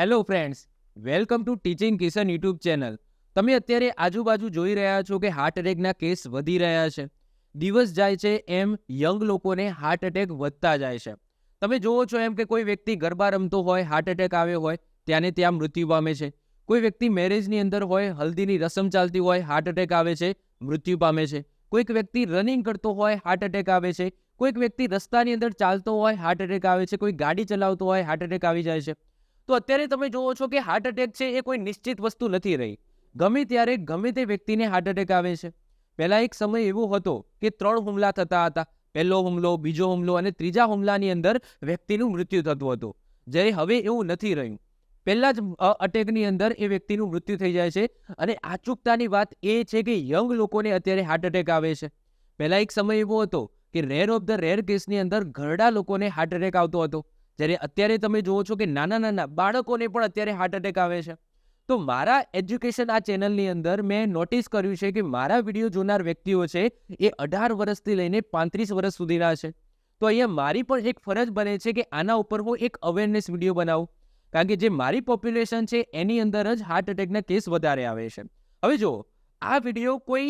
Hello friends welcome to teaching Kishan YouTube channel તમે અત્યારે આજુબાજુ જોઈ રહ્યા છો કે હાર્ટ એટેકના કેસ વધી રહ્યા છે. દિવસ જાય છે એમ યંગ લોકોને હાર્ટ એટેક વધતા જાય છે. તમે જુઓ છો એમ કે કોઈ વ્યક્તિ ગરબા રમતો હોય હાર્ટ એટેક આવ્યો હોય, ત્યાંને ત્યાં મૃત્યુ પામે છે. કોઈ વ્યક્તિ મેરેજની અંદર હોય, હલ્દીની રસમ ચાલતી હોય હાર્ટ એટેક આવે છે, મૃત્યુ પામે છે. કોઈક વ્યક્તિ રનિંગ કરતો હોય હાર્ટ એટેક આવે છે. કોઈક વ્યક્તિ રસ્તાની અંદર ચાલતો હોય હાર્ટ એટેક આવે છે. કોઈ ગાડી ચલાવતો હોય હાર્ટ એટેક આવી જાય છે. તો અત્યારે તમે જુઓ છો કે હાર્ટ એટેક છે એ કોઈ નિશ્ચિત વસ્તુ નથી રહી. ગમે ત્યારે ગમે તે વ્યક્તિને હાર્ટ એટેક આવે છે. પહેલા એક સમય એવો હતો કે ત્રણ હુમલા થતા હતા. પહેલો હુમલો, બીજો હુમલો અને ત્રીજા હુમલાની અંદર વ્યક્તિનું મૃત્યુ થતું હતું. જ્યારે હવે એવું નથી રહ્યું. પહેલાં જ અટેકની અંદર એ વ્યક્તિનું મૃત્યુ થઈ જાય છે અને અચૂકતાની વાત એ છે કે યંગ લોકોને અત્યારે હાર્ટ એટેક આવે છે. પહેલા એક સમય એવો હતો કે રેર ઓફ ધ રેર કેસની અંદર ઘરડા લોકોને હાર્ટ એટેક આવતો હતો. જ્યારે અત્યારે તમે જુઓ છો કે નાના નાના બાળકોને પણ અત્યારે હાર્ટ એટેક આવે છે. તો મારા એજ્યુકેશન આ ચેનલની અંદર મેં નોટિસ કર્યું છે કે મારા વીડિયો જોનાર વ્યક્તિઓ છે એ અઢાર વર્ષથી લઈને પાંત્રીસ વર્ષ સુધીના છે. તો અહીંયા મારી પણ એક ફરજ બને છે કે આના ઉપર હું એક અવેરનેસ વીડિયો બનાવું. કારણ કે જે મારી પોપ્યુલેશન છે એની અંદર જ હાર્ટ એટેકના કેસ વધારે આવે છે. હવે જુઓ, આ વીડિયો કોઈ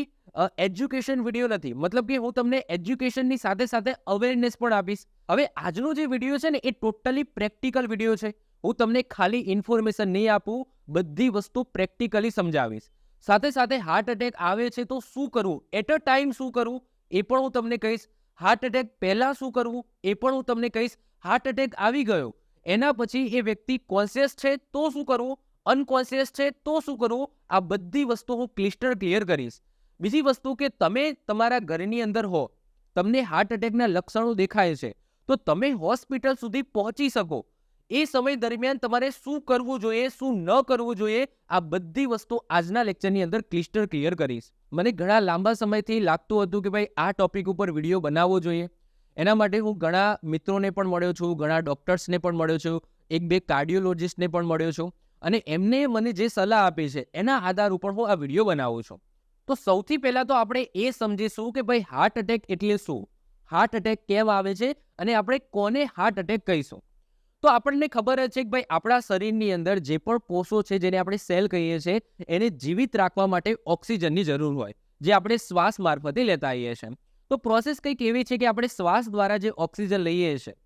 એજ્યુકેશન વીડિયો નથી. મતલબ કે હું તમને એજ્યુકેશનની સાથે સાથે અવેરનેસ પણ આપીશ. હવે આજનો જે વીડિયો છે ને, એ ટોટલી પ્રેક્ટિકલ વીડિયો છે. હું તમને ખાલી ઇન્ફોર્મેશન નહીં આપું, બધી વસ્તુ પ્રેક્ટિકલી સમજાવીશ. સાથે સાથે હાર્ટ એટેક આવે છે તો શું કરવું? એટ અ ટાઈમ શું કરવું? એ પણ હું તમને કહીશ. હાર્ટ એટેક પહેલાં શું કરવું? એ પણ હું તમને કહીશ. હાર્ટ એટેક આવી ગયો. એના પછી એ વ્યક્તિ કોન્શિયસ છે તો શું કરવું? અનકોન્શિયસ છે તો શું કરવું? આ બધી વસ્તુ હું ક્લિસ્ટર ક્લિયર કરીશ. બીજી વસ્તુ કે તમે તમારા ઘરની અંદર હો, તમને હાર્ટ એટેકના લક્ષણો દેખાય છે, તો તમે હોસ્પિટલ સુધી પહોંચી શકો. એ સમય દરમિયાન તમારે શું કરવું જોઈએ, શું ન કરવું જોઈએ, આ બધી વસ્તુ આજના લેક્ચરની અંદર ક્લિસ્ટર ક્લિયર કરીશ. મને ઘણા લાંબા સમયથી લાગતું હતું કે ભાઈ, આ ટોપિક ઉપર વીડિયો બનાવવો જોઈએ. એના માટે હું ઘણા મિત્રોને પણ મળ્યો છું, ઘણા ડૉક્ટર્સને પણ મળ્યો છું, એક બે કાર્ડિયોલોજિસ્ટને પણ મળ્યો છું. અને એમને મને જે સલાહ આપી છે, એના આધાર ઉપર હું આ વીડિયો બનાવું છું. તો સૌથી પહેલાં તો આપણે એ સમજીશું કે ભાઈ હાર્ટ એટેક એટલે શું? હાર્ટ એટેક કેમ આવે છે અને આપણે કોને હાર્ટ એટેક કહીશું? તો આપણને ખબર જ છે કે ભાઈ આપણા શરીરની અંદર જે પણ કોષો છે જેને આપણે સેલ કહીએ છીએ, એને જીવિત રાખવા માટે ઓક્સિજનની જરૂર હોય, જે આપણે શ્વાસ મારફતે લેતા આવીએ છીએ. તો પ્રોસેસ કંઈક એવી છે કે આપણે શ્વાસ દ્વારા જે ઓક્સિજન લઈએ છીએ,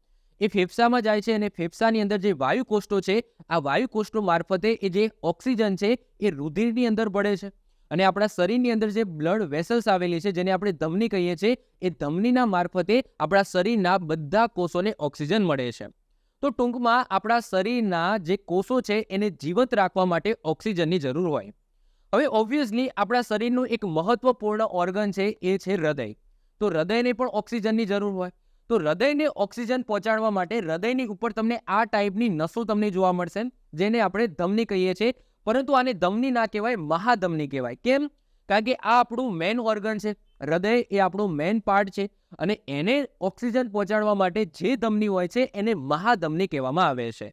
એ ફેફસામાં જાય છે અને ફેફસાની અંદર જે વાયુ કોષ્ટો છે, આ વાયુ કોષ્ટો મારફતે એ જે ઓક્સિજન છે એ રુધિરની અંદર પડે છે. અને આપણા શરીરની અંદર જે બ્લડ વેસલ્સ આવેલી છે, જેને આપણે ધમની કહીએ છીએ, એ ધમનીના મારફતે આપણા શરીરના બધા કોષોને ઓક્સિજન મળે છે. તો ટૂંકમાં આપણા શરીરના જે કોષો છે, એને જીવંત રાખવા માટે ઓક્સિજનની જરૂર હોય. હવે ઓબ્વિયસલી આપણા શરીરનું એક મહત્વપૂર્ણ ઓર્ગન છે, એ છે હૃદય. તો હૃદયને પણ ઓક્સિજનની જરૂર હોય. તો હૃદયને ઓક્સિજન પહોંચાડવા માટે હૃદયની ઉપર તમને આ ટાઈપની નસો તમને જોવા મળશે, જેને આપણે ધમની કહીએ છીએ. પરંતુ આને ધમની ના કહેવાય મહાધમની કહેવાય. કેમ? કારણ કે આ આપણું મેન ઓર્ગન છે. હૃદય એ આપણું મેન પાર્ટ છે અને એને ઓક્સિજન પહોંચાડવા માટે જે ધમની હોય છે એને મહાધમની કહેવામાં આવે છે.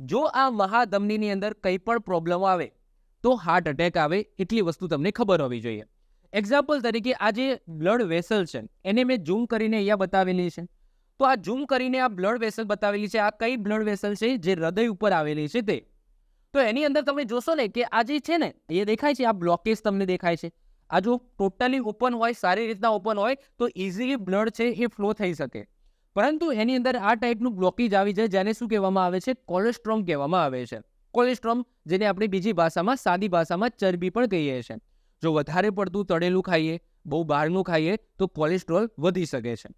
જો આ મહાધમનીની અંદર કંઈ પણ પ્રોબ્લેમ આવે, તો હાર્ટ અટેક આવે, એટલી વસ્તુ તમને ખબર હોવી જોઈએ. એક્ઝામ્પલ તરીકે આ જે બ્લડ વેસલ છે, એને મેં ઝૂમ કરીને અહીંયા બતાવેલી છે. તો આ ઝૂમ કરીને આ બ્લડ વેસલ બતાવેલી છે. આ કઈ બ્લડ વેસલ છે? જે હૃદય ઉપર આવેલી છે તે. તો એની અંદર તમે જોશો ને કે આ જે છે ને, એ દેખાય છે, આ બ્લોકેજ તમને દેખાય છે. આ જો ટોટલી ઓપન હોય, સારી રીતના ઓપન હોય, તો ઇઝીલી બ્લડ છે એ ફ્લો થઈ શકે. પરંતુ એની અંદર આ ટાઈપનું બ્લોકેજ આવી જાય, જેને શું કહેવામાં આવે છે? કોલેસ્ટ્રોમ કહેવામાં આવે છે. કોલેસ્ટ્રોમ જેને આપણે બીજી ભાષામાં સાદી ભાષામાં ચરબી પણ કહીએ છીએ જો વધારે પડતું તળેલું ખાઈએ, બહુ બહારનું ખાઈએ, તો કોલેસ્ટ્રોલ વધી શકે છે.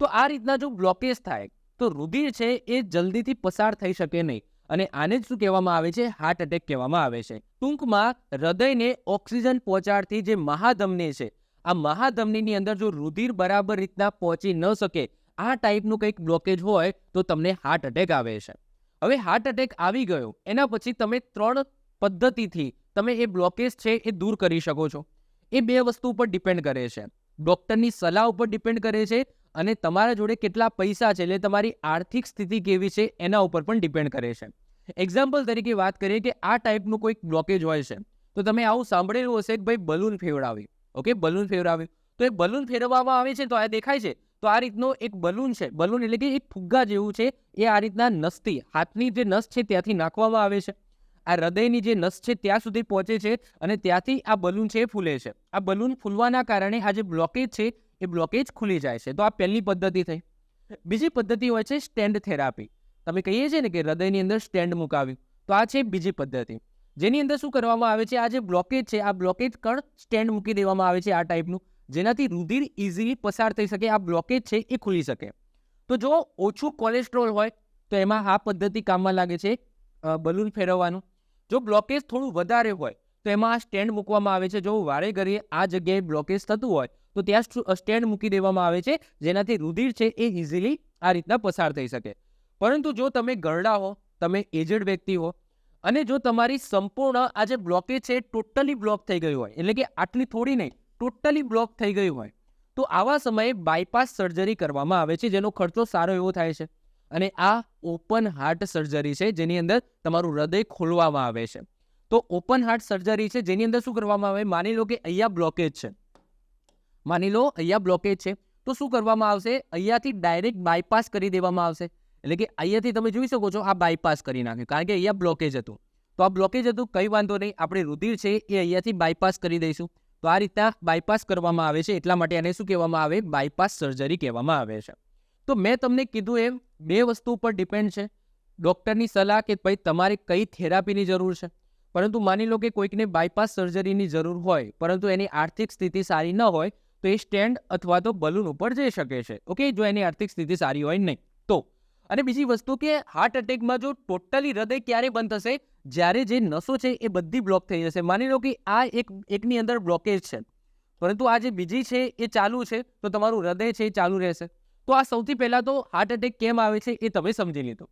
તો આ રીતના જો બ્લોકેજ થાય, તો રુધિર છે એ જલ્દીથી પસાર થઈ શકે નહીં. અને આને જ શું કહેવામાં આવે છે? હાર્ટ એટેક કહેવામાં આવે છે. ટૂંકમાં હૃદયને ઓક્સિજન પહોંચાડતી જે મહાધમની છે, આ મહાધમનીની અંદર જો રુધિર બરાબર રીતના પહોંચી ન શકે, આ ટાઈપનું કંઈક બ્લોકેજ હોય, તો તમને હાર્ટ એટેક આવે છે. હવે હાર્ટ એટેક આવી ગયો, એના પછી તમે ત્રણ પદ્ધતિથી તમે એ બ્લોકેજ છે એ દૂર કરી શકો છો. એ બે વસ્તુ ઉપર ડિપેન્ડ કરે છે. ડૉક્ટરની સલાહ ઉપર ડિપેન્ડ કરે છે અને તમારા જોડે કેટલા પૈસા છે એટલે તમારી આર્થિક સ્થિતિ કેવી છે એના ઉપર પણ ડિપેન્ડ કરે છે. એક્ઝામ્પલ તરીકે વાત કરીએ કે આ ટાઈપનું કોઈક બ્લોકેજ હોય છે, તો તમે આવું સાંભળેલું હશે કે ભાઈ બલૂન ફેવડાવી ઓકે બલૂન ફેવડાવ્યું તો એ બલૂન ફેરવવામાં આવે છે તો આ દેખાય છે? તો આ રીતનો એક બલૂન છે. બલૂન એટલે કે એક ફુગ્ગા જેવું છે, એ આ રીતના નસથી હાથની જે નસ છે ત્યાંથી નાખવામાં આવે છે. આ હૃદયની જે નસ છે ત્યાં સુધી પહોંચે છે અને ત્યાંથી આ બલૂન છે એ ફૂલે છે. આ બલૂન ફૂલવાના કારણે આ જે બ્લોકેજ છે એ બ્લોકેજ ખુલી જાય છે. તો આ પહેલી પદ્ધતિ થઈ. બીજી પદ્ધતિ હોય છે સ્ટેન્ડ થેરાપી તમે કહીએ છીએ ને કે હૃદયની અંદર સ્ટેન્ડ મુકાવ્યું. તો આ છે બીજી પદ્ધતિ. જેની અંદર શું કરવામાં આવે છે? આ જે બ્લોકેજ છે, આ બ્લોકેજ કણ સ્ટેન્ડ મૂકી દેવામાં આવે છે આ ટાઈપનું જેનાથી રુધિર ઇઝીલી પસાર થઈ શકે, આ બ્લોકેજ છે એ ખુલી શકે. તો જો ઓછું કોલેસ્ટ્રોલ હોય, તો એમાં આ પદ્ધતિ કામમાં લાગે છે બલૂન ફેરવવાનું. જો બ્લોકેજ થોડું વધારે હોય તો એમાં આ સ્ટેન્ડ મૂકવામાં આવે છે. જો વારે ઘડીએ આ જગ્યાએ બ્લોકેજ થતું હોય, તો ત્યાં સ્ટેન્ડ મૂકી દેવામાં આવે છે. જેનાથી રુધિર છે એ ઇઝીલી આ રીતના પસાર થઈ શકે. પરંતુ જો તમે ગરડા હો, તમે એજડ વ્યક્તિ હો, અને જો તમારી સંપૂર્ણ આ જે બ્લોકેજ છે ટોટલી બ્લોક થઈ ગયું હોય, એટલે કે આટલી થોડી નહીં ટોટલી બ્લોક થઈ ગયું હોય, તો આવા સમયે બાયપાસ સર્જરી કરવામાં આવે છે. જેનો ખર્ચો સારો એવો થાય છે. અને આ ઓપન હાર્ટ સર્જરી છે. જેની અંદર તમારું હૃદય ખોલવામાં આવે છે. તો ઓપન હાર્ટ સર્જરી છે, જેની અંદર શું કરવામાં આવે? માની લો કે અહીંયા બ્લોકેજ છે. માની લો અહીંયા બ્લોકેજ છે, તો શું કરવામાં આવશે? અહીંયાથી ડાયરેક્ટ બાયપાસ કરી દેવામાં આવશે. એટલે કે અહીંયાથી તમે જોઈ શકો છો, આ બાયપાસ કરી નાખ્યું. કારણ કે અહીંયા બ્લોકેજ હતું. તો આ બ્લોકેજ હતું, કંઈ વાંધો નહીં. આપણે રુધિર છે એ અહીંયાથી બાયપાસ કરી દઈશું. તો આ રીતના બાયપાસ કરવામાં આવે છે, એટલા માટે આને શું કહેવામાં આવે? બાયપાસ સર્જરી કહેવામાં આવે છે. તો મેં તમને કીધું એમ, બે વસ્તુ ઉપર ડિપેન્ડ છે. ડૉક્ટરની સલાહ કે ભાઈ તમારે કઈ થેરાપીની જરૂર છે? પરંતુ માની લો કે કોઈકને બાયપાસ સર્જરીની જરૂર હોય, પરંતુ એની આર્થિક સ્થિતિ સારી ન હોય, તો એ સ્ટેન્ડ અથવા તો બલૂન ઉપર જઈ શકે છે. ઓકે જો એની આર્થિક સ્થિતિ સારી હોય નહીં. તો, અને બીજી વસ્તુ કે હાર્ટ એટેકમાં જો ટોટલી હૃદય ક્યારે બંધ થશે? જ્યારે જે નસો છે એ બધી બ્લોક થઈ જશે. માની લો કે આ એક, એકની અંદર બ્લોકેજ છે. પરંતુ આ જે બીજી છે એ ચાલુ છે, તો તમારું હૃદય છે એ ચાલુ રહેશે. તો આ સૌથી પહેલાં તો હાર્ટ એટેક કેમ આવે છે એ તમે સમજી લીધું.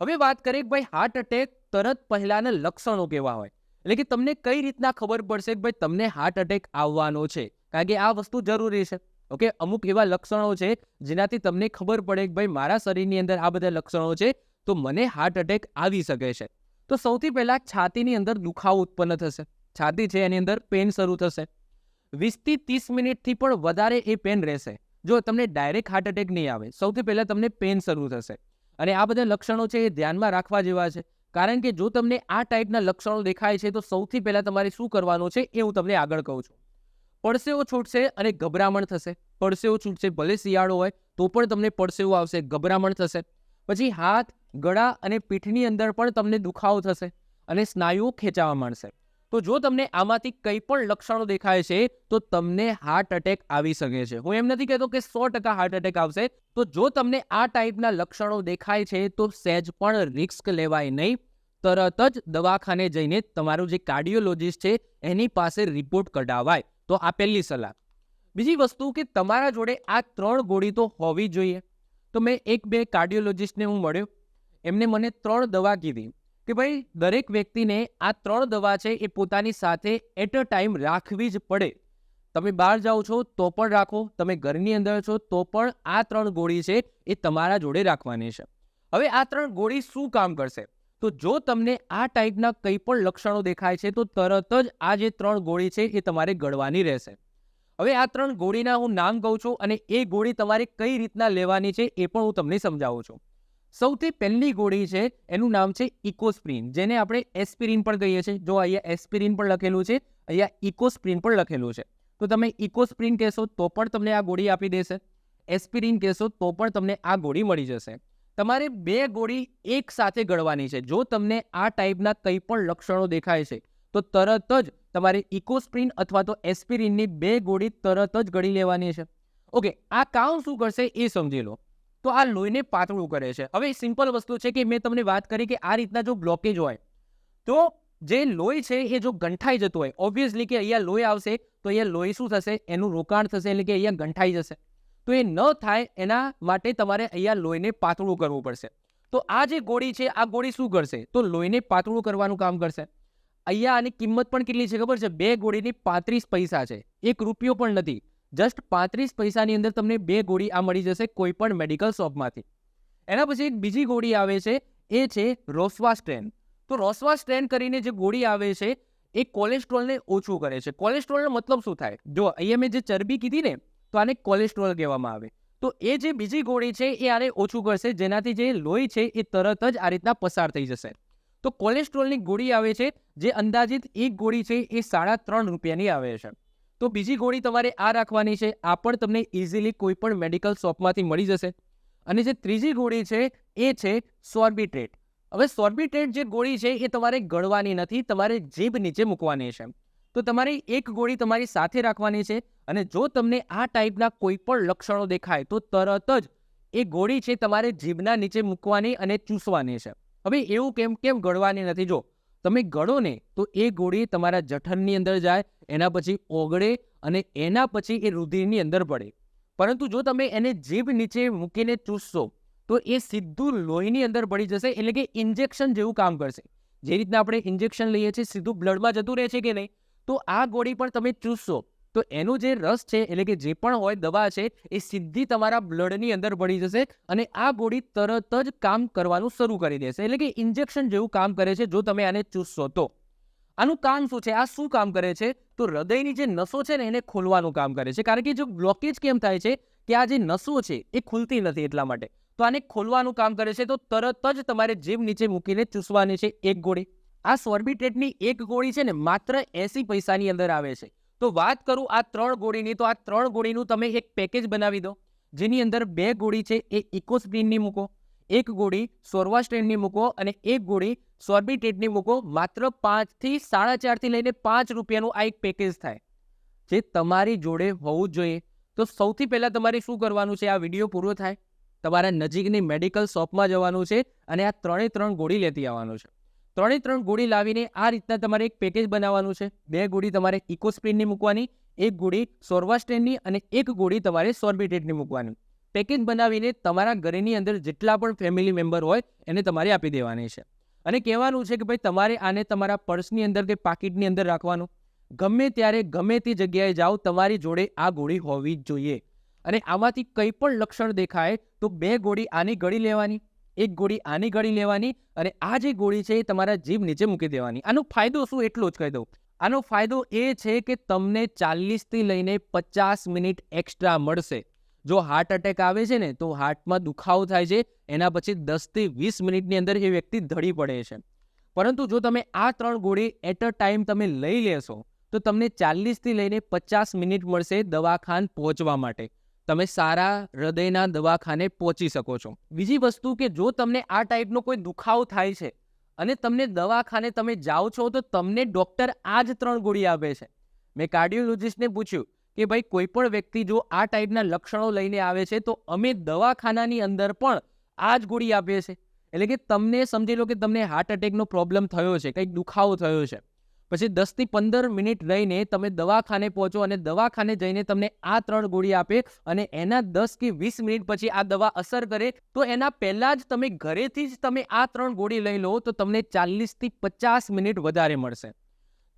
હવે વાત કરીએ કે ભાઈ હાર્ટ એટેક તરત પહેલાંના લક્ષણો કેવા હોય? એટલે કે તમને કઈ રીતના ખબર પડશે કે ભાઈ તમને હાર્ટ એટેક આવવાનો છે? કારણ કે આ વસ્તુ જરૂરી છે. ઓકે, અમુક એવા લક્ષણો છે જેનાથી તમને ખબર પડે કે ભાઈ મારા શરીરની અંદર આ બધા લક્ષણો છે, તો મને હાર્ટ એટેક આવી શકે છે. તો સૌથી પહેલાં છાતીની અંદર દુખાવો ઉત્પન્ન થશે. છાતી છે એની અંદર પેન શરૂ થશે. વીસથી ત્રીસ મિનિટથી પણ વધારે એ પેન રહેશે. જો તમને ડાયરેક્ટ હાર્ટ એટેક નહીં આવે, સૌથી પહેલાં તમને પેન શરૂ થશે. અને આ બધા લક્ષણો છે એ ધ્યાનમાં રાખવા જેવા છે. કારણ કે જો તમને આ ટાઈપના લક્ષણો દેખાય છે, તો સૌથી પહેલાં તમારે શું કરવાનું છે એ હું તમને આગળ કહું છું. પડસેવો છૂટશે અને ગભરામણ થશે. પડસેવો છૂટશે, ભલે શિયાળો હોય, તો પણ તમને પડસેવો આવશે, ગભરામણ થશે. પછી હાથ, ગળા અને પીઠની અંદર પણ તમને દુખાવો થશે અને સ્નાયુઓ ખેંચાવા માંડશે. તો જો તમને આમાંથી કંઈ પણ લક્ષણો દેખાય છે, તો તમને હાર્ટ એટેક આવી શકે છે. હું એમ નથી કહેતો કે સો ટકા હાર્ટ એટેક આવશે, તો જો તમને આ ટાઈપના લક્ષણો દેખાય છે, તો સહેજ પણ રિસ્ક લેવાય નહીં. તરત જ દવાખાને જઈને તમારું જે કાર્ડિયોલોજિસ્ટ છે, એની પાસે રિપોર્ટ કઢાવાય. તો આ પહેલી સલાહ. બીજી વસ્તુ કે તમારા જોડે આ ત્રણ ગોળી તો હોવી જોઈએ. તો મેં એક બે કાર્ડિયોલોજિસ્ટને હું મળ્યો. એમને મને ત્રણ દવા કીધી. કે ભાઈ, દરેક વ્યક્તિને આ ત્રણ દવા છે એ પોતાની સાથે એટ અ ટાઈમ રાખવી જ પડે. તમે બહાર જાઓ છો તો પણ રાખો, તમે ઘરની અંદર છો તો પણ આ ત્રણ ગોળી છે એ તમારા જોડે રાખવાની છે. હવે આ ત્રણ ગોળી શું કામ કરશે? તો જો તમને આ ટાઈપના કંઈ પણ લક્ષણો દેખાય છે તો તરત જ આ જે ત્રણ ગોળી છે એ તમારે ગળવાની રહેશે. હવે આ ત્રણ ગોળીના હું નામ કહું છું અને એ ગોળી તમારે કઈ રીતના લેવાની છે એ પણ હું તમને સમજાવું છું. સૌથી પહેલી ગોળી છે, એનું નામ છે ઇકોસ્પ્રિન. જેને આપણે એસ્પિરિન પણ કહીએ છીએ. જો અહીંયા એસ્પિરિન પણ લખેલું છે, અહીંયા ઇકોસ્પ્રિન પણ લખેલું છે. તો તમે ઇકોસ્પ્રિન કહેશો તો પણ તમને આ ગોળી આપી દેશે. એસ્પિરિન કહેશો તો પણ તમને આ ગોળી મળી જશે. તમારે બે ગોળી એક સાથે ગળવાની છે. જો તમને આ ટાઈપના કંઈ પણ લક્ષણો દેખાય છે, તો તરત જ તમારે ઇકોસ્પ્રિન અથવા તો એસ્પિરિનની બે ગોળી તરત જ ગળી લેવાની છે. ઓકે, આ કામ શું કરશે એ સમજી લો. તો આ લોહીને પાતળું કરે છે. હવે સિમ્પલ વસ્તુ છે કે મેં તમને વાત કરી કે આ રીતના જો બ્લોકેજ હોય, તો જે લોહી છે એ જો ગંઠાઈ જતું હોય ઓબ્વિયસલી કે અહીંયા લોહી આવશે, તો અહીંયા લોહી શું થશે? એનું રોકાણ થશે એટલે કે અહીંયા ગંઠાઈ જશે. તો એ ન થાય એના માટે તમારે અહીંયા લોહીને પાતળું કરવું પડશે. તો આ જે ગોળી છે, આ ગોળી શું કરશે? તો લોહીને પાતળું કરવાનું કામ કરશે. અહીંયા આની કિંમત પણ કેટલી છે ખબર છે? બે ગોળીની પાંત્રીસ પૈસા છે. એક રૂપિયો પણ નથી. જસ્ટ પાંત્રીસ પૈસાની અંદર તમને બે ગોળી આ મળી જશે કોઈ પણ મેડિકલ શોપમાંથી એના પછી એક બીજી ગોળી આવે છે, એ છે રોસવા સ્ટ્રેન તો રોસવા સ્ટ્રેન કરીને જે ગોળી આવે છે, એ કોલેસ્ટ્રોલને ઓછું કરે છે. કોલેસ્ટ્રોલનો મતલબ શું થાય? જો અહીંયા મેં જે ચરબી કીધી ને, તો આને કોલેસ્ટ્રોલ કહેવામાં આવે. તો એ જે બીજી ગોળી છે, એ આને ઓછું કરશે. જેનાથી જે લોહી છે, એ તરત જ આ રીતના પસાર થઈ જશે. તો કોલેસ્ટ્રોલની ગોળી આવે છે, જે અંદાજિત એક ગોળી છે, એ સાડા ત્રણ રૂપિયાની આવે છે. તો બીજી ગોળી તમારે આ રાખવાની છે, આ પણ તમને ઇઝીલી કોઈ પણ મેડિકલ શોપમાંથી મળી જશે. અને જે ત્રીજી ગોળી છે, એ છે સોર્બિટ્રેટ હવે સોર્બિટ્રેટ જે ગોળી છે, એ તમારે ગળવાની નથી, તમારે જીભ નીચે મૂકવાની છે તો તમારે એક ગોળી તમારી સાથે રાખવાની છે અને જો તમને આ ટાઈપના કોઈ પણ લક્ષણો દેખાય, તો તરત જ એ ગોળી છે તમારે જીભના નીચે મૂકવાની અને ચૂસવાની છે. હવે એવું કેમ કેમ ગળવાની નથી? જો તમે ગળો ને તો એ ગોળી તમારા જઠરની અંદર જાય, એના પછી ઓગળે અને એના પછી એ રુધિરની અંદર પડે. પરંતુ જો તમે એને જીભ નીચે મૂકીને ચૂસશો, તો એ સીધું લોહીની અંદર પડી જશે, એટલે કે ઇન્જેક્શન જેવું કામ કરશે. જે રીતના આપણે ઇન્જેક્શન લઈએ છીએ, સીધું બ્લડમાં જતું રહે છે કે નહીં, તો આ ગોળી પણ તમે ચૂસશો. તો એનો જે રસ છે, એટલે કે જે પણ હોય દવા છે, એ સીધી તમારા બ્લડની અંદર પડી જશે અને આ ગોળી તરત જ કામ કરવાનું શરૂ કરી દેશે. એટલે કે ઇન્જેક્શન જેવું કામ કરે છે, જો તમે આને ચૂસશો તો. આનું કામ શું છે? આ શું કામ કરે છે? તો હૃદયની જે નસો છે ને, એને ખોલવાનું કામ કરે છે. કારણ કે જો બ્લોકેજ કેમ થાય છે? કે આ જે નસો છે, એ ખુલતી નથી એટલા માટે. તો આને ખોલવાનું કામ કરે છે, તો તરત જ તમારે જીભ નીચે મૂકીને ચૂસવાની છે એક ગોળી. આ સોર્બિટ્રેટની એક ગોળી છે ને, માત્ર એસી પૈસાની અંદર આવે છે. તો વાત કરું આ ત્રણ ગોળીની, તો આ ત્રણ ગોળીનું તમે એક પેકેજ બનાવી દો. જેની અંદર બે ગોળી છે, એ ઇકોસ્પ્રીનની મૂકો, એક ગોળી સોર્વાસ્ટ્રેનની મૂકો અને એક ગોળી સોર્બિટેટની મૂકો. માત્ર પાંચથી સાડા ચારથી લઈને પાંચ રૂપિયાનું આ એક પેકેજ થાય. જે તમારી જોડે હોવું જોઈએ. તો સૌથી પહેલાં તમારે શું કરવાનું છે? આ વીડિયો પૂરો થાય. તમારા નજીકની મેડિકલ શોપમાં જવાનું છે અને આ ત્રણે ત્રણ ગોળી લેતી આવવાનું છે. ત્રણે ત્રણ ગોળી લાવીને આ રીતના તમારે એક પેકેજ બનાવવાનું છે. બે ગોળી તમારે ઇકોસ્પ્રિનની મૂકવાની, એક ગોળી સોર્વાસ્ટેનની અને એક ગોળી તમારે સોર્બિટેટની મૂકવાની. પેકેજ બનાવીને તમારા ઘરેની અંદર જેટલા પણ ફેમિલી મેમ્બર હોય એને તમારે આપી દેવાની છે. અને કહેવાનું છે કે ભાઈ તમારે આને તમારા પર્સની અંદર કે પાકીટની અંદર રાખવાનું. ગમે ત્યારે ગમે તે જગ્યાએ જાઓ, તમારી જોડે આ ગોળી હોવી જ જોઈએ. અને આમાંથી કંઈ પણ લક્ષણ દેખાય તો બે ગોળી આની ગળી લેવાની. એક ગોળી આની ગળી લેવાની અને આ જે ગોળી છે એ તમારા જીભ નીચે મૂકી દેવાની. આનો ફાયદો શું એટલો જ કહી દઉં. આનો ફાયદો એ છે કે તમને ચાલીસથી લઈને પચાસ મિનિટ એક્સ્ટ્રા મળશે. જો હાર્ટ અટેક આવે છે ને, તો હાર્ટમાં દુખાવો થાય છે, એના પછી દસથી વીસ મિનિટની અંદર એ વ્યક્તિ ધડી પડે છે. પરંતુ જો તમે આ ત્રણ ગોળી એટ અ ટાઈમ તમે લઈ લેશો, તો તમને ચાલીસથી લઈને પચાસ મિનિટ મળશે દવાખાન પહોંચવા માટે. તમે સારા હૃદયના દવાખાને પહોંચી શકો છો. બીજી વસ્તુ કે જો તમને આ ટાઈપનો કોઈ દુખાવો થાય છે અને તમને દવાખાને તમે જાઓ છો, તો તમને ડૉક્ટર આ જ ત્રણ ગોળી આપે છે. મેં કાર્ડિયોલોજિસ્ટને પૂછ્યું કે ભાઈ, કોઈ પણ વ્યક્તિ જો આ ટાઈપના લક્ષણો લઈને આવે છે, તો અમે દવાખાનાની અંદર પણ આ જ ગોળી આપીએ છીએ. એટલે કે તમને સમજી લો કે તમને હાર્ટ અટેકનો પ્રોબ્લેમ થયો છે, કંઈક દુખાવો થયો છે. પછી દસથી પંદર મિનિટ રહીને તમે દવાખાને પહોંચો અને દવાખાને જઈને તમને આ ત્રણ ગોળી આપે અને એના દસ કે વીસ મિનિટ પછી આ દવા અસર કરે, તો એના પહેલાં જ તમે ઘરેથી જ તમે આ ત્રણ ગોળી લઈ લો, તો તમને ચાલીસથી પચાસ મિનિટ વધારે મળશે.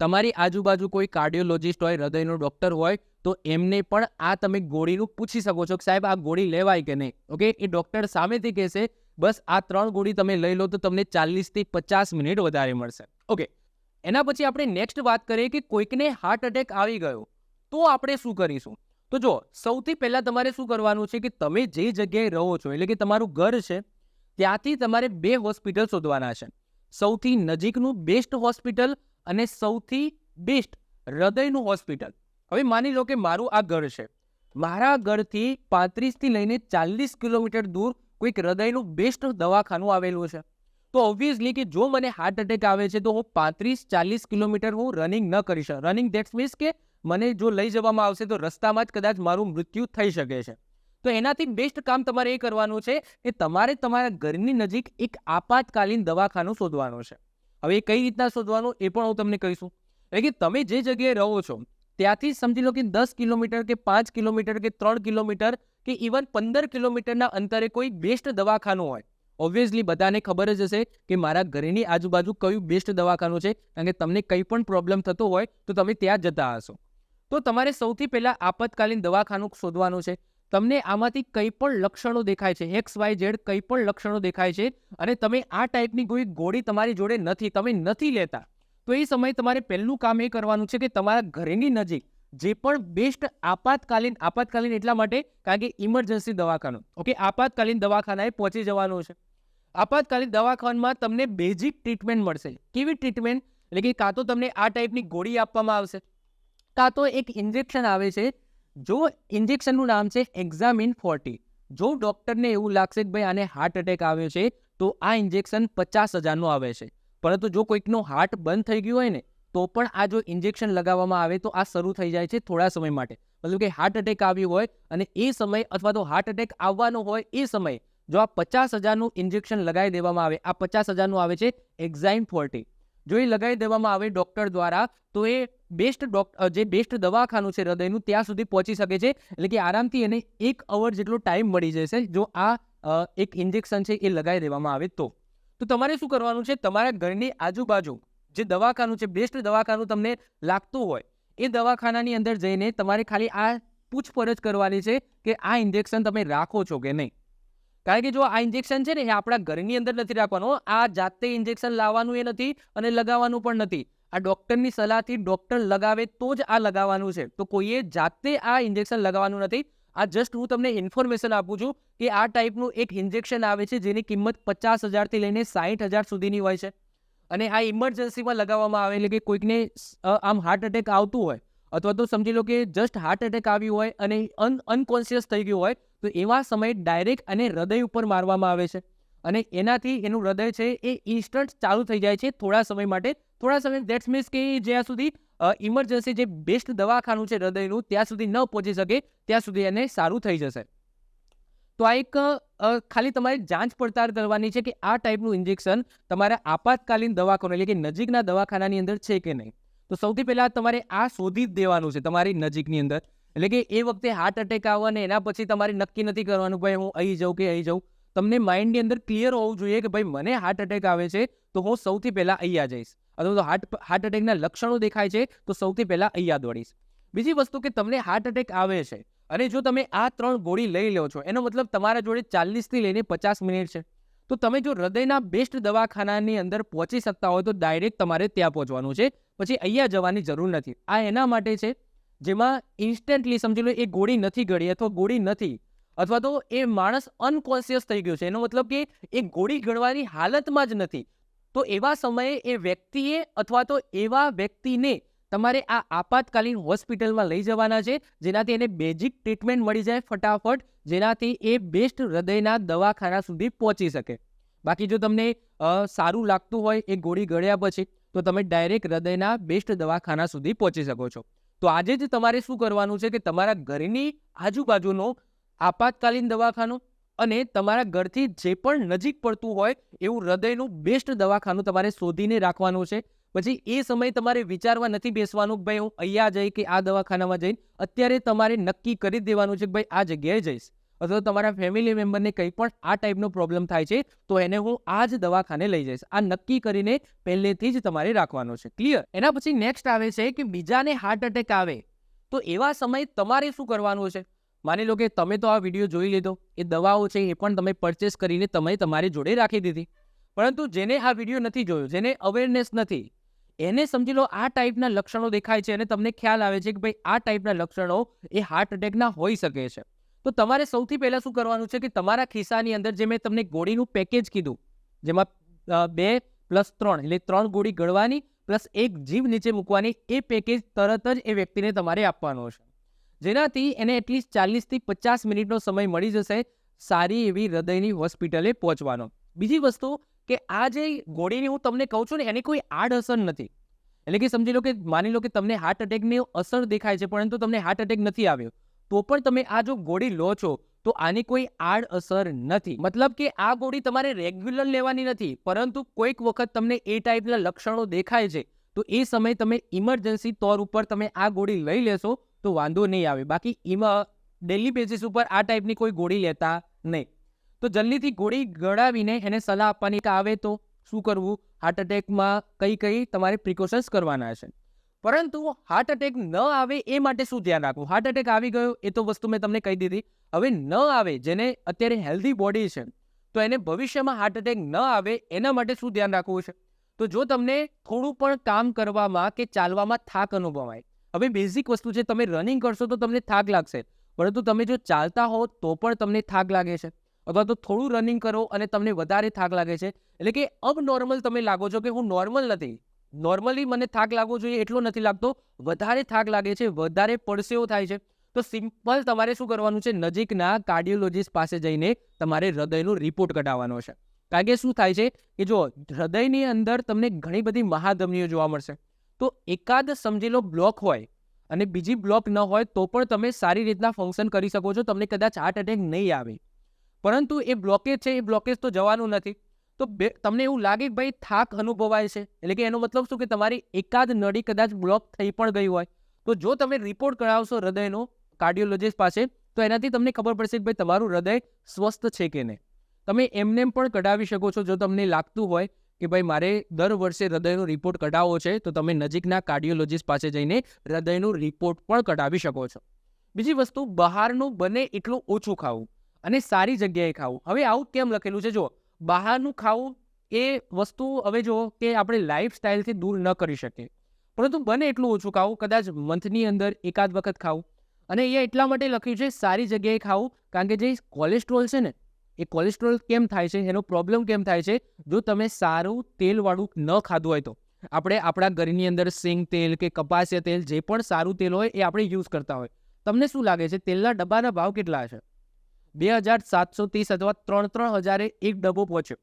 તમારી આજુબાજુ કોઈ કાર્ડિયોલોજિસ્ટ હોય, હૃદયનો ડૉક્ટર હોય, તો એમને પણ આ તમે ગોળીનું પૂછી શકો છો કે સાહેબ આ ગોળી લેવાય કે નહીં. ઓકે? એ ડૉક્ટર સામેથી કહેશે, બસ આ ત્રણ ગોળી તમે લઈ લો તો તમને ચાલીસથી પચાસ મિનિટ વધારે મળશે. ઓકે? એના પછી આપણે નેક્સ્ટ વાત કરીએ કે કોઈકને હાર્ટ અટેક આવી ગયો, તો આપણે શું કરીશું? તો જો, સૌથી પહેલાં તમારે શું કરવાનું છે કે તમે જે જગ્યાએ રહો છો, એટલે કે તમારું ઘર છે, ત્યાંથી તમારે બે હોસ્પિટલ શોધવાના છે. સૌથી નજીકનું બેસ્ટ હોસ્પિટલ અને સૌથી બેસ્ટ હૃદયનું હોસ્પિટલ હવે માની લો કે મારું આ ઘર છે. મારા ઘરથી પાંત્રીસથી લઈને ચાલીસ કિલોમીટર દૂર કોઈક હૃદયનું બેસ્ટ દવાખાનું આવેલું છે. તો ઓબ્વિયસલી કે જો મને હાર્ટ અટેક આવે છે, તો હું પાંત્રીસ ચાલીસ કિલોમીટર હું રનિંગ ન કરી શકું. રનિંગ દેટ્સ મીન્સ કે મને જો લઈ જવામાં આવશે, તો રસ્તામાં જ કદાચ મારું મૃત્યુ થઈ શકે છે. તો એનાથી બેસ્ટ કામ તમારે એ કરવાનું છે કે તમારે તમારા ઘરની નજીક એક આપાતકાલીન દવાખાનું શોધવાનું છે. હવે એ કઈ રીતના શોધવાનું એ પણ હું તમને કહીશું. એટલે કે તમે જે જગ્યાએ રહો છો, ત્યાંથી સમજી લો કે દસ કિલોમીટર કે પાંચ કિલોમીટર કે ત્રણ કિલોમીટર કે ઇવન પંદર કિલોમીટરના અંતરે કોઈ બેસ્ટ દવાખાનું હોય ઓબ્વિયસલી બધાને ખબર જ હશે કે મારા ઘરેની આજુબાજુ કયું બેસ્ટ દવાખાનું છે કારણ કે તમને કંઈ પણ પ્રોબ્લેમ થતો હોય તો તમે ત્યાં જતા હશો. તો તમારે સૌથી પહેલાં આપતકાલીન દવાખાનું શોધવાનું છે. તમને આમાંથી કંઈ પણ લક્ષણો દેખાય છે એક્સ વાય ઝેડ કંઈ પણ લક્ષણો દેખાય છે અને તમે આ ટાઈપની કોઈ ગોળી તમારી જોડે નથી, તમે નથી લેતા. તો એ સમયે તમારે પહેલું કામ એ કરવાનું છે કે તમારા ઘરેની નજીક જે પણ બેસ્ટ આપાતકાલીન આપાતકાલીન એટલા માટે કારણ કે ઇમરજન્સી દવાખાનું. ઓકે, આપાતકાલીન દવાખાનાએ પહોંચી જવાનું છે. આપાતકાલીન દવાખાનામાં તમને બેઝિક ટ્રીટમેન્ટ મળશે. કેવી ટ્રીટમેન્ટ? એટલે કે કાં તો તમને આ ટાઈપની ગોળી આપવામાં આવશે. કાં તો એક ઇન્જેક્શન આવે છે. જો ઇન્જેક્શનનું નામ છે એક્ઝામિન ફોર્ટી. જો ડૉક્ટરને એવું લાગશે કે ભાઈ આને હાર્ટ એટેક આવ્યો છે, તો આ ઇન્જેક્શન પચાસ હજારનું આવે છે. પરંતુ જો કોઈકનું હાર્ટ બંધ થઈ ગયું હોય ને, તો પણ આ જો ઇન્જેક્શન લગાવવામાં આવે તો આ શરૂ થઈ જાય છે થોડા સમય માટે. મતલબ કે હાર્ટ એટેક આવ્યું હોય અને એ સમય અથવા તો હાર્ટ એટેક આવવાનો હોય એ સમયે જો આ પચાસ હજારનું ઇન્જેક્શન લગાવી દેવામાં આવે, આ પચાસ હજારનું આવે છે એક્ઝાઇમ ફોર્ટી. જો એ લગાવી દેવામાં આવે ડૉક્ટર દ્વારા, તો એ બેસ્ટ ડૉક્ટર જે બેસ્ટ દવાખાનું છે હૃદયનું, ત્યાં સુધી પહોંચી શકે છે, એટલે કે આરામથી એને એક અવર જેટલો ટાઈમ મળી જશે જો આ એક ઇન્જેક્શન છે એ લગાવી દેવામાં આવે તો. તો તમારે શું કરવાનું છે? તમારા ઘરની આજુબાજુ જે દવાખાનું છે, બેસ્ટ દવાખાનું તમને લાગતું હોય, એ દવાખાનાની અંદર જઈને તમારે ખાલી આ પૂછપરછ કરવાની છે કે આ ઇન્જેક્શન તમે રાખો છો કે નહીં. કારણ કે જો આ ઇન્જેક્શન છે ને એ આપણા ઘરની અંદર નથી રાખવાનું, આ જાતે ઇન્જેક્શન લાવવાનું એ નથી અને લગાવવાનું પણ નથી. આ ડૉક્ટરની સલાહથી ડૉક્ટર લગાવે તો જ આ લગાવવાનું છે. તો કોઈએ જાતે આ ઇન્જેક્શન લગાવવાનું નથી. આ જસ્ટ હું તમને ઇન્ફોર્મેશન આપું છું કે આ ટાઈપનું એક ઇન્જેક્શન આવે છે જેની કિંમત પચાસ હજારથી લઈને સાઠ હજાર સુધીની હોય છે. અને આ ઇમરજન્સીમાં લગાવવામાં આવે એટલે કે કોઈકને આમ હાર્ટ એટેક આવતું હોય અથવા તો સમજી લો કે જસ્ટ હાર્ટ એટેક આવ્યું હોય અને અન અનકોન્શિયસ થઈ ગયું હોય, તો એવા સમયે ડાયરેક્ટ અને હૃદય ઉપર મારવામાં આવે છે. અને એનાથી એનું હૃદય છે એ ઇન્સ્ટન્ટ ચાલુ થઈ જાય છે થોડા સમય માટે. થોડા સમય દેટ્સ મીન્સ કે જ્યાં સુધી ઇમરજન્સી જે બેસ્ટ દવાખાનું છે હૃદયનું, ત્યાં સુધી ન પહોંચી શકે, ત્યાં સુધી એને સારું થઈ જશે. તો આ એક ખાલી તમારે જાંચ પડતાળ કરવાની છે કે આ ટાઈપનું ઇન્જેક્શન તમારા આપાતકાલીન દવાખાનું, એટલે કે નજીકના દવાખાનાની અંદર છે કે નહીં? તો સૌથી પહેલાં તમારે આ શોધી જ દેવાનું છે તમારી નજીકની અંદર. એટલે કે એ વખતે હાર્ટ એટેક આવે અને એના પછી તમારે નક્કી નથી કરવાનું, ભાઈ, હું અહીં જાઉં કે અહીં જાઉં? તમને માઇન્ડની અંદર ક્લિયર હોવું જોઈએ કે, ભાઈ, મને હાર્ટ એટેક આવે છે, તો હું સૌથી પહેલાં અહીંયા જઈશ. અથવા તો હાર્ટ હાર્ટ એટેકના લક્ષણો દેખાય છે, તો સૌથી પહેલાં અહીંયા દોડીશ. બીજી વસ્તુ કે તમને હાર્ટ એટેક આવે છે, અને જો તમે આ ત્રણ ગોળી લઈ લો છો, એનો મતલબ તમારા જોડે ચાલીસથી લઈને પચાસ મિનિટ છે. તો તમે જો હૃદયના બેસ્ટ દવાખાનાની અંદર પહોંચી શકતા હોય તો ડાયરેક્ટ તમારે ત્યાં પહોંચવાનું છે. પછી અહીંયા જવાની જરૂર નથી. આ એના માટે છે, જેમાં ઇન્સ્ટન્ટલી સમજી લો એ ગોળી નથી ગળી અથવા ગોળી નથી અથવા તો એ માણસ અનકોન્શિયસ થઈ ગયો છે. એનો મતલબ કે એ ગોળી ગળવાની હાલતમાં જ નથી. તો એવા સમયે એ વ્યક્તિએ અથવા તો એવા વ્યક્તિને તમારે આ આપાતકાલીન હોસ્પિટલમાં લઈ જવાના છે, જેનાથી એને બેઝિક ટ્રીટમેન્ટ મળી જાય ફટાફટ, જેનાથી એ બેસ્ટ હૃદયના દવાખાના સુધી પહોંચી શકે. બાકી જો તમને સારું લાગતું હોય, એ ગોળી ગળ્યા પછી, તો તમે ડાયરેક્ટ હૃદયના બેસ્ટ દવાખાના સુધી પહોંચી શકો છો. તો આજે જ તમારે શું કરવાનું છે કે તમારા ઘરની આજુબાજુનો આપાતકાલીન દવાખાનું અને તમારા ઘરથી જે પણ નજીક પડતું હોય, એવું હૃદયનું બેસ્ટ દવાખાનું તમારે શોધીને રાખવાનું છે. પછી એ સમયે તમારે વિચારવા નથી બેસવાનું ભાઈ હું અહીંયા જઈ કે આ દવાખાનામાં જઈને અત્યારે તમારે નક્કી કરી દેવાનું છે કે ભાઈ આ જગ્યાએ જઈશ. અથવા તમારા ફેમિલી મેમ્બરને કંઈ પણ આ ટાઈપનો પ્રોબ્લેમ થાય છે, તો એને હું આ જ દવાખાને લઈ જઈશ. આ નક્કી કરીને પહેલેથી જ તમારે રાખવાનો છે. ક્લિયર એના પછી નેક્સ્ટ આવે છે કે બીજાને હાર્ટ એટેક આવે. તો એવા સમયે તમારે શું કરવાનું છે માની લો કે તમે તો આ વીડિયો જોઈ લીધો. એ દવાઓ છે એ પણ તમે પરચેસ કરીને તમે તમારી જોડે રાખી દીધી. પરંતુ જેને આ વીડિયો નથી જોયો, જેને અવેરનેસ નથી એને સમજી લો, આ ટાઈપના લક્ષણો દેખાય છે અને તમને ખ્યાલ આવે છે કે ભાઈ આ ટાઈપના લક્ષણો એ હાર્ટ એટેકના હોઈ શકે છે. તો તમારે સૌથી પહેલાં શું કરવાનું છે કે તમારા ખિસ્સાની અંદર જે મેં તમને ગોળીનું પેકેજ કીધું, જેમાં બે પ્લસ ત્રણ, એટલે ત્રણ ગોળી ગળવાની પ્લસ એક જીભ નીચે મૂકવાની, એ પેકેજ તરત જ એ વ્યક્તિને તમારે આપવાનો છે. જેનાથી એને એટલીસ્ટ ચાલીસથી પચાસ મિનિટનો સમય મળી જશે સારી એવી હૃદયની હોસ્પિટલે પહોંચવાનો. બીજી વસ્તુ કે આ જે ગોળીની હું તમને કહું છું ને, એની કોઈ આડઅસર નથી. એટલે કે સમજી લો કે, માની લો કે તમને હાર્ટ એટેકની અસર દેખાય છે, પરંતુ તમને હાર્ટ એટેક નથી આવ્યો. તો પણ તમે આ જો ગોળી લો છો, તો આની કોઈ આડઅસર નથી. મતલબ કે આ ગોળી તમારે રેગ્યુલર લેવાની નથી, પરંતુ કોઈક વખત તમને એ ટાઈપના લક્ષણો દેખાય છે, તો એ સમયે તમે ઇમરજન્સી તોર ઉપર તમે આ ગોળી લઈ લેશો, તો વાંધો નહીં આવે. બાકી ડેલી બેસિસ ઉપર આ ટાઈપની કોઈ ગોળી લેતા નહીં. તો જલ્દીથી ગોળી ગળાવીને એને સલાહ આપવાની આવે તો શું કરવું? હાર્ટ એટેકમાં કઈ કઈ તમારે પ્રિકોશન્સ કરવાના છે. પરંતુ હાર્ટ એટેક ન આવે એ માટે શું ધ્યાન રાખવું? હાર્ટ એટેક આવી ગયો એ તો વસ્તુ મેં તમને કહી દીધી. હવે ન આવે, જેને અત્યારે હેલ્ધી બોડી છે, તો એને ભવિષ્યમાં હાર્ટ એટેક ન આવે એના માટે શું ધ્યાન રાખવું છે? તો જો તમને થોડું પણ કામ કરવામાં કે ચાલવામાં થાક અનુભવાય, હવે બેઝિક વસ્તુ છે, તમે રનિંગ કરશો તો તમને થાક લાગશે, પરંતુ તમે જો ચાલતા હો તો પણ તમને થાક લાગે છે. અથવા તો થોડું રનિંગ કરો અને તમને વધારે થાક લાગે છે. એટલે કે અબ નોર્મલ તમે લાગો છો કે હું નોર્મલ નથી. નોર્મલી મને થાક લાગવો જોઈએ એટલો નથી લાગતો. વધારે થાક લાગે છે, વધારે પડસેવો થાય છે. તો સિમ્પલ તમારે શું કરવાનું છે? નજીકના કાર્ડિયોલોજીસ્ટ પાસે જઈને તમારે હૃદયનો રિપોર્ટ કઢાવવાનો છે. કારણ કે શું થાય છે કે જો હૃદયની અંદર તમને ઘણી બધી મહાધમનીઓ જોવા મળશે. તો એકાદ સમજી લો બ્લોક હોય અને બીજી બ્લોક ન હોય તો પણ તમે સારી રીતના ફંક્શન કરી શકો છો. તમને કદાચ હાર્ટ એટેક નહીં આવે. પરંતુ એ બ્લોકેજ છે, એ બ્લોકેજ તો જવાનું નથી. તો તમને એવું લાગે કે ભાઈ થાક અનુભવાય છે? એટલે કે એનો મતલબ શું કે તમારી એકાદ નળી કદાચ બ્લોક થઈ પણ ગઈ હોય? તો જો તમે રિપોર્ટ કરાવશો હૃદયનો કાર્ડિયોલોજીસ્ટ પાસે, તો એનાથી તમને ખબર પડશે કે ભાઈ તમારું હૃદય સ્વસ્થ છે કે નહીં. તમે એમને પણ કઢાવી શકો છો, જો તમને લાગતું હોય કે ભાઈ મારે દર વર્ષે હૃદયનો રિપોર્ટ કઢાવવો છે, તો તમે નજીકના કાર્ડિયોલોજીસ્ટ પાસે જઈને હૃદયનો રિપોર્ટ પણ કઢાવી શકો છો. બીજી વસ્તુ, બહારનું બને એટલું ઓછું ખાવું. અને સારી જગ્યાએ ખાવું. હવે આવું કેમ લખેલું છે? જો, બહારનું ખાવું એ વસ્તુ હવે જો કે આપણે લાઈફસ્ટાઈલથી દૂર ન કરી શકીએ. પરંતુ બને એટલું ઓછું ખાવું, કદાચ મંથની અંદર એકાદ વખત ખાવું. અને એ એટલા માટે લખ્યું છે, સારી જગ્યાએ ખાવું, કારણ કે જે કોલેસ્ટ્રોલ છે ને, એ કોલેસ્ટ્રોલ કેમ થાય છે, એનો પ્રોબ્લેમ કેમ થાય છે? જો તમે સારું તેલવાળું ન ખાધું હોય તો. આપણે આપણા ઘરની અંદર સિંગ તેલ કે કપાસિયા તેલ, જે પણ સારું તેલ હોય એ આપણે યુઝ કરતા હોય. તમને શું લાગે છે, તેલના ડબ્બાના ભાવ કેટલા છે બે હજાર સાતસો ત્રીસ અથવા ત્રણ ત્રણ હજારે એક ડબ્બો પહોંચ્યો.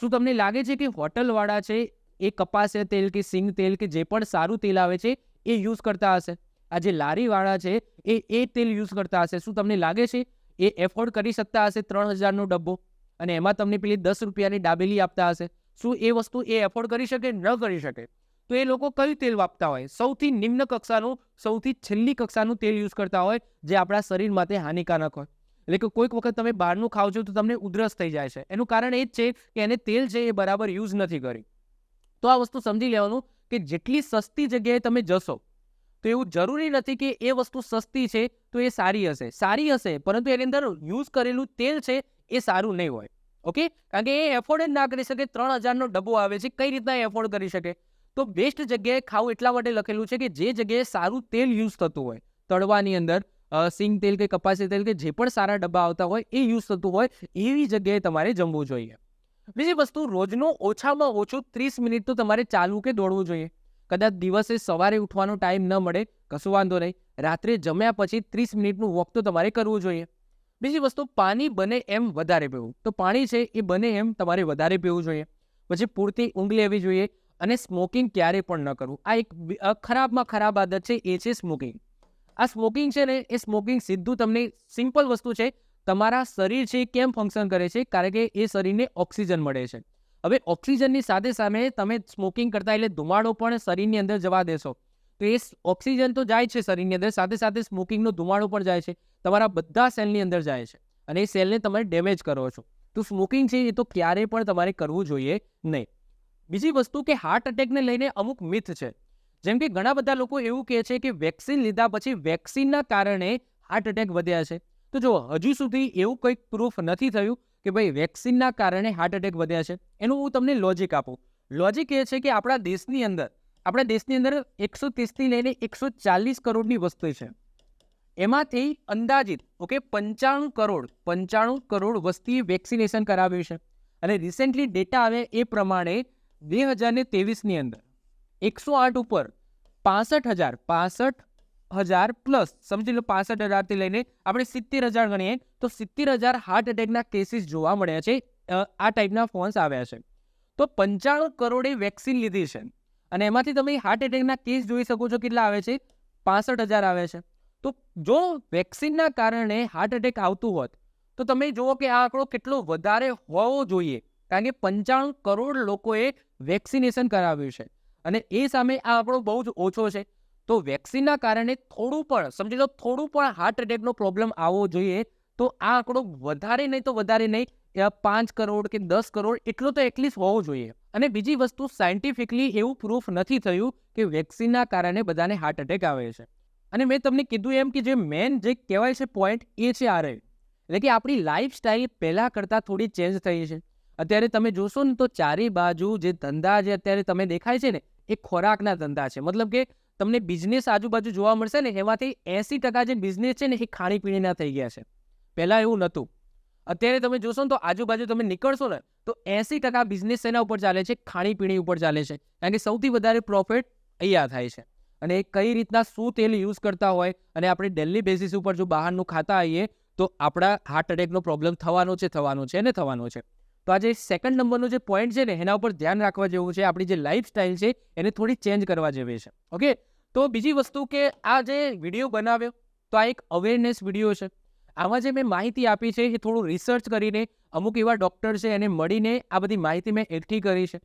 શું તમને લાગે છે કે હોટલવાળા છે, એ કપાસિયા તેલ કે સિંગ તેલ કે જે પણ સારું તેલ આવે છે, એ યુઝ કરતા હશે? આ જે લારીવાળા છે, એ એ તેલ યુઝ કરતા હશે? શું તમને લાગે છે, એ એફોર્ડ કરી શકતા હશે ત્રણ હજારનો ડબ્બો? અને એમાં તમને પેલી દસ રૂપિયાની ડાબેલી આપતા હશે. શું એ વસ્તુ એ એફોર્ડ કરી શકે, ન કરી શકે? તો એ લોકો કયું તેલ વાપતા હોય? સૌથી નિમ્ન કક્ષાનું, સૌથી છેલ્લી કક્ષાનું તેલ યુઝ કરતા હોય, જે આપણા શરીર માટે હાનિકારક હોય. એટલે કે કોઈક વખત તમે બહારનું ખાવ છો તો તમને ઉધરસ થઈ જાય છે. એનું કારણ એ જ છે કે એને તેલ છે એ બરાબર યુઝ નથી કરી તો આ વસ્તુ સમજી લેવાનું કે જેટલી સસ્તી જગ્યાએ તમે જશો, તો એવું જરૂરી નથી કે એ વસ્તુ સસ્તી છે તો એ સારી હશે. સારી હશે, પરંતુ એની અંદર યુઝ કરેલું તેલ છે એ સારું નહીં હોય. ઓકે? કારણ કે એ એફોર્ડ જ ના કરી શકે, ત્રણ હજારનો ડબ્બો આવે છે, કઈ રીતના એફોર્ડ કરી શકે? તો બેસ્ટ જગ્યાએ ખાવું એટલા માટે લખેલું છે કે જે જગ્યાએ સારું તેલ યુઝ થતું હોય, તળવાની અંદર સિંગ તેલ કે કપાસી તેલ કે જે પણ સારા ડબ્બા આવતા હોય એ યુઝ થતું હોય એવી જગ્યાએ તમારે જમવું જોઈએ. બીજી વસ્તુ, રોજનો ઓછામાં ઓછું ત્રીસ મિનિટ તો તમારે ચાલવું કે દોડવું જોઈએ. કદાચ દિવસે સવારે ઉઠવાનો ટાઈમ ન મળે, કશું વાંધો નહીં. રાત્રે જમ્યા પછી ત્રીસ મિનિટનું વોક તો તમારે કરવું જોઈએ. બીજી વસ્તુ, પાણી બને એમ વધારે પીવું. તો પાણી છે એ બને એમ તમારે વધારે પીવું જોઈએ. પછી પૂરતી ઊંઘ લેવી જોઈએ અને સ્મોકિંગ ક્યારેય પણ ન કરવું. આ એક ખરાબમાં ખરાબ આદત છે એ છે સ્મોકિંગ. આ સ્મોકિંગ છે ને, એ સ્મોકિંગ સીધું તમને સિમ્પલ વસ્તુ છે. તમારા શરીર છે કેમ ફંક્શન કરે છે? કારણ કે એ શરીરને ઓક્સિજન મળે છે. હવે ઓક્સિજનની સાથે સામે તમે સ્મોકિંગ કરતા એટલે ધુમાડો પણ શરીરની અંદર જવા દેશો. તો એ ઓક્સિજન તો જાય છે શરીરની અંદર, સાથે સાથે સ્મોકિંગનો ધુમાડો પણ જાય છે. તમારા બધા સેલની અંદર જાય છે અને એ સેલને તમે ડેમેજ કરો છો. તો સ્મોકિંગ છે એ તો ક્યારેય પણ તમારે કરવું જોઈએ નહીં. બીજી વસ્તુ કે હાર્ટ અટેકને લઈને અમુક મિથ છે. જેમ કે ઘણા બધા લોકો એવું કહે છે કે વેક્સિન લીધા પછી વેક્સિનના કારણે હાર્ટ અટેક વધ્યા છે. તો જો હજુ સુધી એવું કંઈક પ્રૂફ નથી થયું કે ભાઈ વેક્સિનના કારણે હાર્ટ અટેક વધ્યા છે. એનું હું તમને લોજિક આપું. લોજિક એ છે કે આપણા દેશની અંદર, આપણા દેશની અંદર એકસો ત્રીસથી લઈને એકસો ચાલીસ કરોડની વસ્તી છે. એમાંથી અંદાજિત, ઓકે, પંચાણું કરોડ પંચાણું કરોડ વસ્તી વેક્સિનેશન કરાવ્યું છે. અને રિસેન્ટલી ડેટા આવે એ પ્રમાણે બે હજારને તેવીસની અંદર એકસો આઠ ઉપર પાસઠ હજાર પાસઠ હજાર પ્લસ સમજી લો પાસઠ હજારથી લઈને આપણે સિત્તેર હજાર ગણીએ, તો સિત્તેર હજાર હાર્ટ એટેકના કેસીસ જોવા મળ્યા છે. આ ટાઈપના ફોન્સ આવ્યા છે. તો પંચાણું કરોડે વેક્સિન લીધી છે. અને એમાંથી તમે હાર્ટ એટેકના કેસ જોઈ શકો છો કેટલા આવે છે? પાસઠ હજાર આવે છે. તો જો વેક્સિનના કારણે હાર્ટ એટેક આવતું હોત, તો તમે જુઓ કે આ આંકડો કેટલો વધારે હોવો જોઈએ. કારણ કે પંચાણું કરોડ લોકોએ વેક્સિનેશન કરાવ્યું છે. અને એ સામે આ આંકડો બહુ જ ઓછો છે. તો વેક્સિનના કારણે થોડું પણ, સમજી લો, થોડું પણ હાર્ટ એટેકનો પ્રોબ્લેમ આવવો જોઈએ, તો આ આંકડો વધારે નહીં તો વધારે નહીં પાંચ કરોડ કે દસ કરોડ એટલો તો એટલીસ્ટ હોવો જોઈએ. અને બીજી વસ્તુ સાયન્ટિફિકલી એવું પ્રૂફ નથી થયું કે વેક્સિનના કારણે બધાને હાર્ટ એટેક આવે છે. અને મેં તમને કીધું એમ કે જે મેન જે કહેવાય છે પોઈન્ટ એ છે આ રહે એટલે કે આપણી લાઈફસ્ટાઈલ પહેલાં કરતાં થોડી ચેન્જ થઈ છે. અત્યારે તમે જોશો ને તો ચારે બાજુ જે ધંધા જે અત્યારે તમે દેખાય છે ને એ ખોરાકના ધંધા છે. મતલબ કે તમને બિઝનેસ આજુબાજુ જોવા મળશે ને, એમાંથી એંસી ટકા જે બિઝનેસ છે ને, એ ખાણીપીણીના થઈ ગયા છે. પહેલાં એવું નહોતું. અત્યારે તમે જોશો ને તો આજુબાજુ તમે નીકળશો ને, તો એંસી ટકા બિઝનેસ એના ઉપર ચાલે છે, ખાણીપીણી ઉપર ચાલે છે. કારણ કે સૌથી વધારે પ્રોફિટ અહીંયા થાય છે. અને એ કઈ રીતના શું તેલ યુઝ કરતા હોય અને આપણે ડેલી બેસિસ ઉપર જો બહારનું ખાતા આવીએ તો આપણા હાર્ટ એટેકનો પ્રોબ્લેમ થવાનો છે થવાનો છે ને થવાનો છે. તો આજે સેકન્ડ નંબરનો જે પોઈન્ટ છે ને, એના ઉપર ધ્યાન રાખવા જેવું છે. આપણી જે લાઈફસ્ટાઈલ છે, એને થોડી ચેન્જ કરવા જેવી છે. ઓકે તો બીજી વસ્તુ કે આ જે વીડિયો બનાવ્યો, તો આ એક અવેરનેસ વીડિયો છે. આમાં જે મેં માહિતી આપી છે, એ થોડું રિસર્ચ કરીને અમુક એવા ડૉક્ટર છે, એને મળીને આ બધી માહિતી મેં એકઠી કરી છે.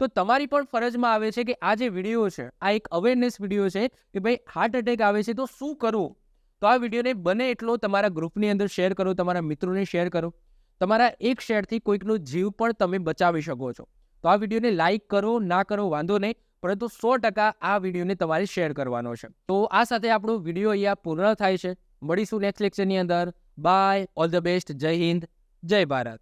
તો તમારી પણ ફરજમાં આવે છે કે આ જે વીડિયો છે, આ એક અવેરનેસ વીડિયો છે કે ભાઈ હાર્ટ એટેક આવે છે, તો શું કરવું? તો આ વિડીયોને બને એટલો તમારા ગ્રુપની અંદર શેર કરો, તમારા મિત્રોને શેર કરો. તમારા એક શેરથી કોઈકનો જીવ પણ તમે બચાવી શકો છો. તો આ વિડીયોને લાઈક કરો, ના કરો, વાંધો નહીં, પરંતુ સો ટકા આ વિડીયોને તમારે શેર કરવાનો છે. તો આ સાથે આપણો વીડિયો અહીંયા પૂર્ણ થાય છે. મળીશું નેક્સ્ટ લેક્ચરની અંદર. બાય, ઓલ ધ બેસ્ટ, જય હિન્દ, જય ભારત.